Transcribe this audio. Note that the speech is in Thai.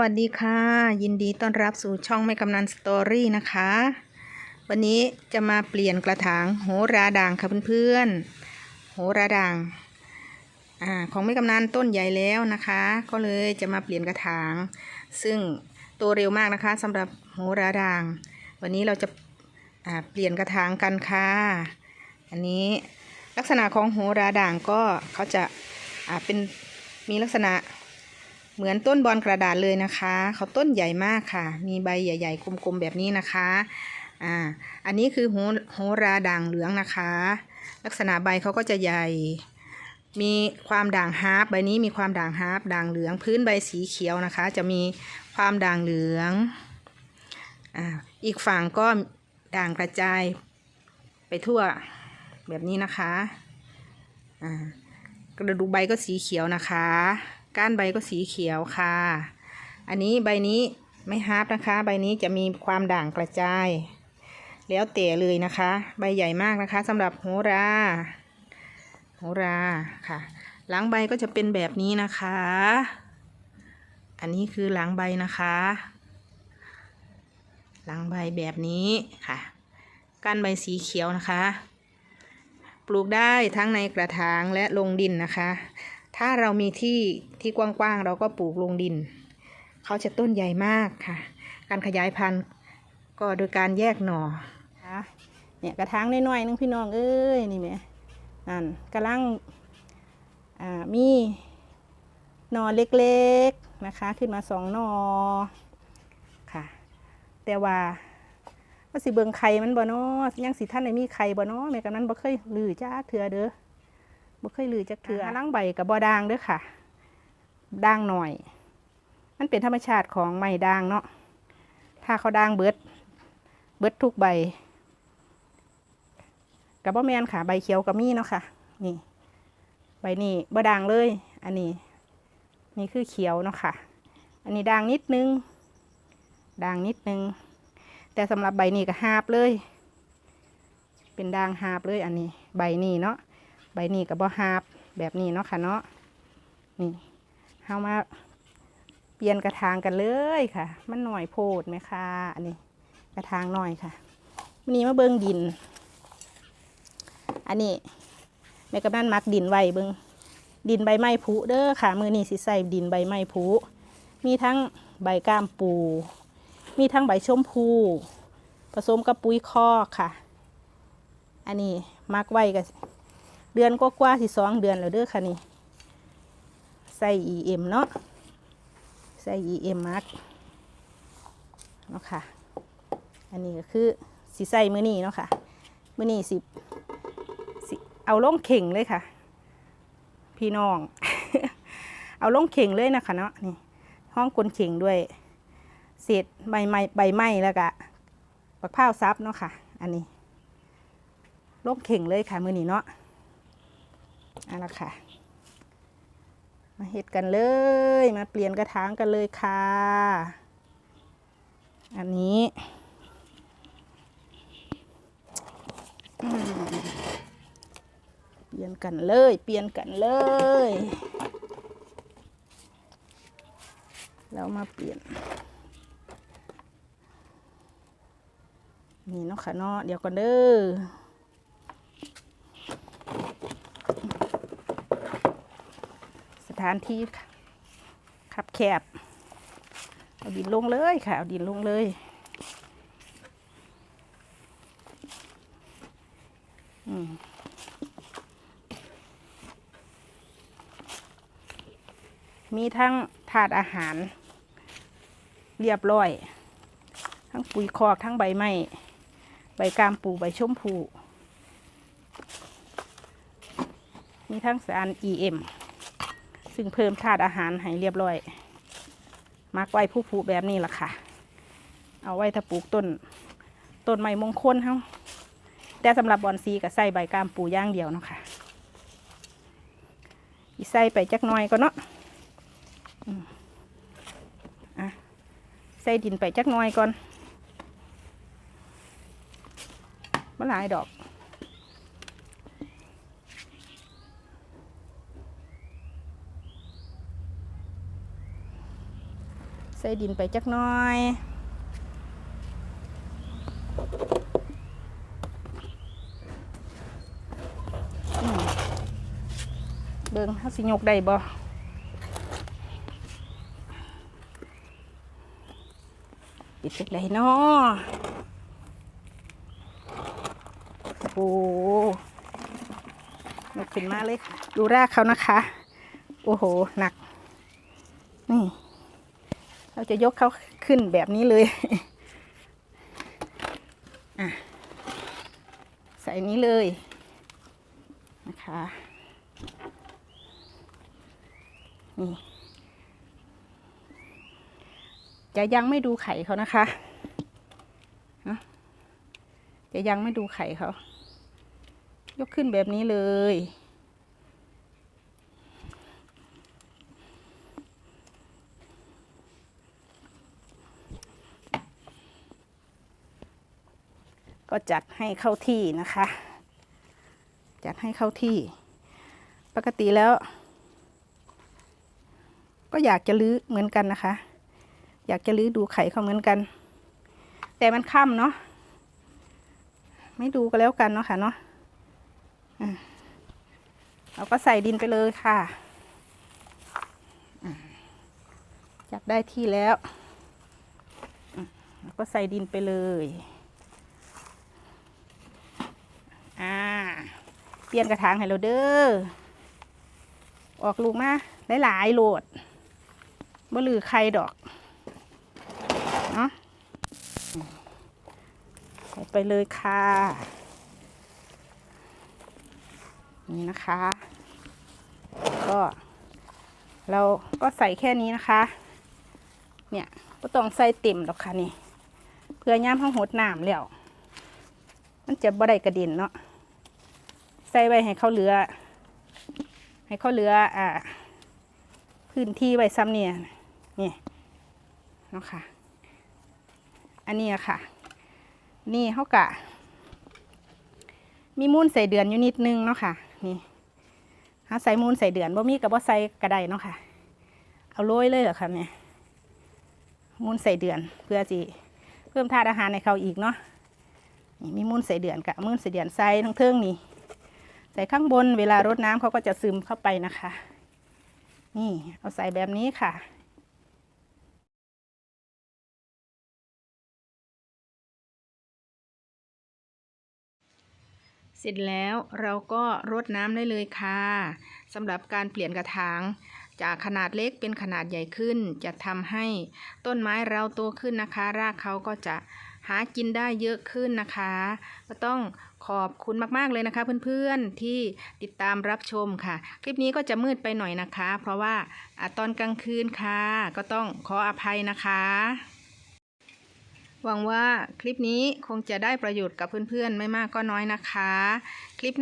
วัสดีค่ะ ยินดีต้อนรับสู่ช่องแม่กำนันสตอรี่นะคะ วันนี้จะมาเปลี่ยนกระถางโหราด่างค่ะเพื่อนๆโหราด่างอ่าของแม่กำนันต้นใหญ่แล้วนะคะ ก็เลยจะมาเปลี่ยนกระถาง ซึ่งโตเร็วมากนะคะสำหรับโหราด่าง วันนี้เราจะอ่าเปลี่ยนกระถางกันค่ะ อันนี้ลักษณะของโหราด่างก็เขาจะอ่าเป็นมีลักษณะ เหมือนต้นบอลกระดาษเลยนะคะเขาต้นใหญ่มากค่ะ มีใบใหญ่ ๆ กลมๆแบบนี้นะคะอ่าอันนี้คือโหโหราด่างเหลืองนะคะ ลักษณะใบเขาก็จะใหญ่ มีความด่างฮาร์ปใบนี้มีความด่างฮาร์ปด่างเหลืองพื้นใบสีเขียวนะคะ จะมีความด่างเหลืองอ่าอีกฝั่งก็ด่างกระจายไปทั่วแบบนี้นะคะอ่ากระดูกใบก็สีเขียวนะคะ ก้านใบก็สีเขียวค่ะ อันนี้ใบนี้ไม่ฮาร์ปนะคะ ใบนี้จะมีความด่างกระจาย แล้วแต่เลยนะคะ ใบใหญ่มากนะคะสำหรับโหราโหราค่ะ หลังใบก็จะเป็นแบบนี้นะคะ อันนี้คือหลังใบนะคะ หลังใบแบบนี้ค่ะก้านใบสีเขียวนะคะ ปลูกได้ทั้งในกระถางและลงดินนะคะ ถ้าเรามีที่ที่กว้างๆ เราก็ปลูกลงดิน เขาจะต้นใหญ่มากค่ะ การขยายพันธุ์ก็โดยการแยกหน่อค่ะเนี่ยกระถางน้อยๆนึงพี่น้องเอ้ยนี่แหม่นั่นกำลังอ่ามีหนอเล็กๆนะคะ ขึ้นมาสองหนอค่ะ แต่ว่าว่าสิเบิงไข่มันบ่เนาะยังสิท่านไหนมีไข่บ่เนาะแม่กำนั้นบ่เคยลือจ้าเถื่อเด้อ บ่เคยลือจักเถื่อล้างใบกับบ่ด่างเด้อค่ะด่างหน่อย มันเป็นธรรมชาติของไม้ด่างเนาะถ้าเขาด่างเบิด เบิดทุกใบกับบ่แมนค่ะ ใบเขียวกับมีเนาะค่ะ นี่ ใบนี้บ่ด่างเลย อันนี้ นี่คือเขียวเนาะค่ะ อันนี้ด่างนิดนึงด่างนิดนึง แต่สำหรับใบนี้ก็หาบเลย เป็นด่างหาบเลยอันนี้ ใบนี้เนาะ ใบนี้ก็บ่หาบแบบนี้เนาะค่ะเนาะนี่เฮามาเปลี่ยนกระถางกันเลยค่ะ มันหน่อยโพดไหมคะอันนี้กระถางหน่อยค่ะวันนี้มาเบิ่งดิน อันนี้แม่กำนันมักดินไว้เบิ่งดินใบไม้ผุเด้อค่ะ มือนี้สิใส่ดินใบไม้ผุมีทั้งใบก้ามปู มีทั้งใบชมพู ผสมกับปุ๋ยคอกค่ะ อันนี้มักไว้กับ เดือนก็กว่าสิสองเดือนแล้วเด้อค่ะนี่ใส่ EM เนาะใส่ EM มักเนาะค่ะ อันนี้ก็คือสิใส่มือนี้เนาะค่ะ มือนี้สิเอาล่องเข่งเลยค่ะ พี่น้อง เอาล่องเข่งเลยนะคะเนาะนี่ห้องกลนเข่งด้วยเศษใบไม้ใบไม้แล้วก็ปักผ้าซับเนาะค่ะ อันนี้ล่องเข่งเลยค่ะมือนี้เนาะ เอาละค่ะ มาเห็ดกันเลย มาเปลี่ยนกระถางกันเลยค่ะ อันนี้เปลี่ยนกันเลย เปลี่ยนกันเลย แล้วมาเปลี่ยน นี่เนาะค่ะเนาะเดี๋ยวก่อนเด้อ สถานที่ขับแคบ เอาดินลงเลยค่ะ เอาดินลงเลย อืมมีทั้งถาดอาหาร เรียบร้อย ทั้งปุ๋ยคอกทั้งใบไม้ใบกามปูใบชมพู มีทั้งสาร EM ซึ่งเพิ่มธาตุอาหารให้เรียบร้อยมักไว้ผู้ผูแบบนี้ล่ะค่ะ เอาไว้ถ้าปลูกต้นต้นไม้มงคลเฮาแต่สำหรับบอนซีก็ใส่ใบกามปูย่างเดียวเนาะค่ะอีใส่ไปจักหน่อยก็เนาะอะใส่ดินไปจักหน่อยก่อนมาหลายดอก ส่ดินไปจักหน้อยอเบิ่งเขาสิยกได้บ่ปิดจักไดเนาะโอ้ยกขึ้นมากเลยค่ะดูรากเขานะคะ โอ้โห หนัก นี่ เราจะยกเขาขึ้นแบบนี้เลยใส่นี้เลยนะคะนี่จะยังไม่ดูไข่เขานะคะ จะยังไม่ดูไข่เขา ยกขึ้นแบบนี้เลย ก็จัดให้เข้าที่นะคะ จัดให้เข้าที่ ปกติแล้ว ก็อยากจะลื้อเหมือนกันนะคะ อยากจะลื้อดูไข่เขาเหมือนกัน แต่มันค่ำเนาะไม่ดูก็แล้วกันเนาะค่ะเนาะเราก็ใส่ดินไปเลยค่ะจับได้ที่แล้วเราก็ใส่ดินไปเลย อ่า เปลี่ยนกระถางให้เราเด้อ ออกลูกมาหลายๆโหลดบ่ลือใครดอก เนาะไปเลยค่ะ นี่นะคะ ก็เราก็ใส่แค่นี้นะคะ เนี่ยก็ต้องใส่เต็มดอกค่ะนี่ เพื่อย่ามห้องหดน้ำแล้ว มันจะบ่ได้กระเด็นเนาะ ใส่ไว้ให้เขาเหลือ ให้เขาเหลืออ่าพื้นที่ไว้ซ้ำเนี่ยนี่เนาะค่ะ อันนี้อะค่ะ นี่เขากะ มีมูลใส่เดือนอยู่นิดนึงเนาะค่ะ นี่หาใส่มูลใส่เดือนบ่มีกับบ่ใส่กระไดเนาะค่ะ เอาโรยเลยเหรอคะเนี่ยมูลใส่เดือนเพื่อสิเพิ่มธาตุอาหารในเขาอีกเนาะนี่มีมูลใส่เดือนกับมูลใส่เดือนใส่ทั้งเทิงนี่ ใส่ข้างบนเวลารดน้ำเขาก็จะซึมเข้าไปนะคะ นี่เอาใส่แบบนี้ค่ะเสร็จแล้วเราก็รดน้ำได้เลยค่ะสำหรับการเปลี่ยนกระถางจากขนาดเล็กเป็นขนาดใหญ่ขึ้น จะทำให้ต้นไม้เราโตขึ้นนะคะ รากเขาก็จะหากินได้เยอะขึ้นนะคะ ก็ต้อง ขอบคุณมาก ๆ เลยนะคะ เพื่อนๆที่ติดตามรับชมค่ะ คลิปนี้ก็จะมืดไปหน่อยนะคะ เพราะว่าอาตอนกลางคืนค่ะ ก็ต้องขออภัยนะคะ หวังว่าคลิปนี้คงจะได้ประโยชน์กับเพื่อนๆ ไม่มากก็น้อยนะคะ คลิป